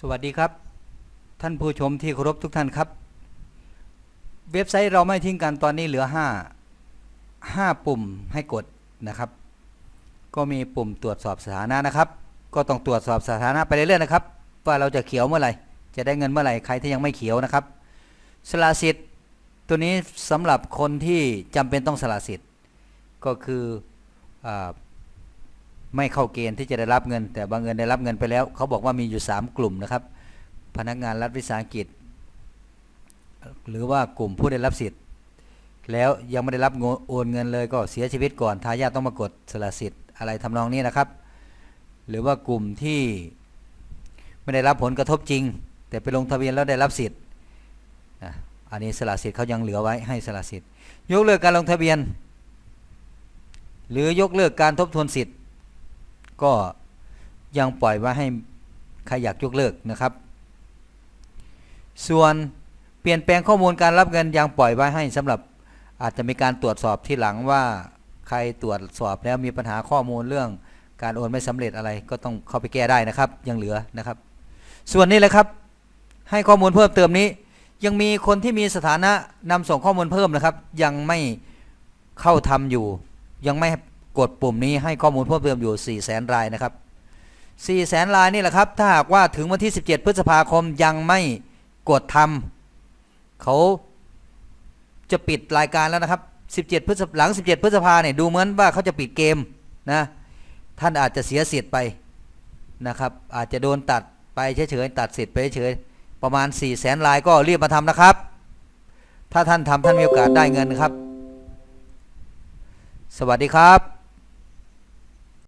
สวัสดีครับ ท่านผู้ชมที่เคารพทุกท่านครับ เว็บไซต์เราไม่ทิ้งกันตอนนี้เหลือ 5 5 ปุ่มให้กดนะครับ ก็มีปุ่มตรวจสอบสถานะนะครับ ก็ต้องตรวจสอบสถานะไปเรื่อยๆนะครับ ว่าเราจะเขียวเมื่อไหร่ จะได้เงินเมื่อไหร่ใครที่ยังไม่เขียวนะครับสละสิทธิ์ตัวนี้สำหรับคนที่จำเป็นต้องสละสิทธิ์ก็คืออ ไม่เข้าเกณฑ์ที่จะได้รับเงิน แต่บางเงินได้รับเงินไปแล้ว เขาบอกว่ามีอยู่ 3 กลุ่มนะครับ พนักงานรัฐวิสาหกิจ หรือว่ากลุ่มผู้ได้รับสิทธิ์ แล้วยังไม่ได้รับโอนเงินเลยก็เสียชีวิตก่อนทายาทต้องมากดสละสิทธิ์อะไรทำนองนี้นะครับ หรือว่ากลุ่มที่ไม่ได้รับผลกระทบจริง แต่ไปลงทะเบียนแล้วได้รับสิทธิ์อันนี้สละสิทธิ์เขายังเหลือไว้ให้สละสิทธิ์ยกเลิกการลงทะเบียน หรือยกเลิกการทบทวนสิทธิ์ ก็ยังปล่อยไว้ให้ใครอยากยกเลิกนะครับ ส่วนเปลี่ยนแปลงข้อมูลการรับเงินยังปล่อยไว้ให้สำหรับอาจจะมีการตรวจสอบที่หลังว่าใครตรวจสอบแล้วมีปัญหาข้อมูลเรื่องการโอนไม่สำเร็จอะไรก็ต้องเข้าไปแก้ได้นะครับ ยังเหลือนะครับ ส่วนนี้เลยครับ ให้ข้อมูลเพิ่มเติมนี้ ยังมีคนที่มีสถานะนำส่งข้อมูลเพิ่มนะครับ ยังไม่เข้าทำอยู่ ยังไม่ กดปุ่มนี้ให้ข้อมูลเพิ่มเติมอยู่4 0 0แสนรายนะครับ4 0 0แสนรายนี่แหละครับ ถ้าหากว่าถึงวันที่ 17 พฤษภาคมยังไม่กดทำเขาจะปิดรายการแล้วนะครับ 17 พฤษภาหลัง 17 พฤษภาเนี่ยดูเหมือนว่าเขาจะปิดเกมนะท่านอาจจะเสียสิทธิ์ไปนะครับ อาจจะโดนตัดไปเฉยๆตัดสิทธิ์ไปเฉยๆประมาณ 4 0 0แสนรายก็รีบมาทำนะครับ ถ้าท่านทำท่านมีโอกาสได้เงินครับ สวัสดีครับ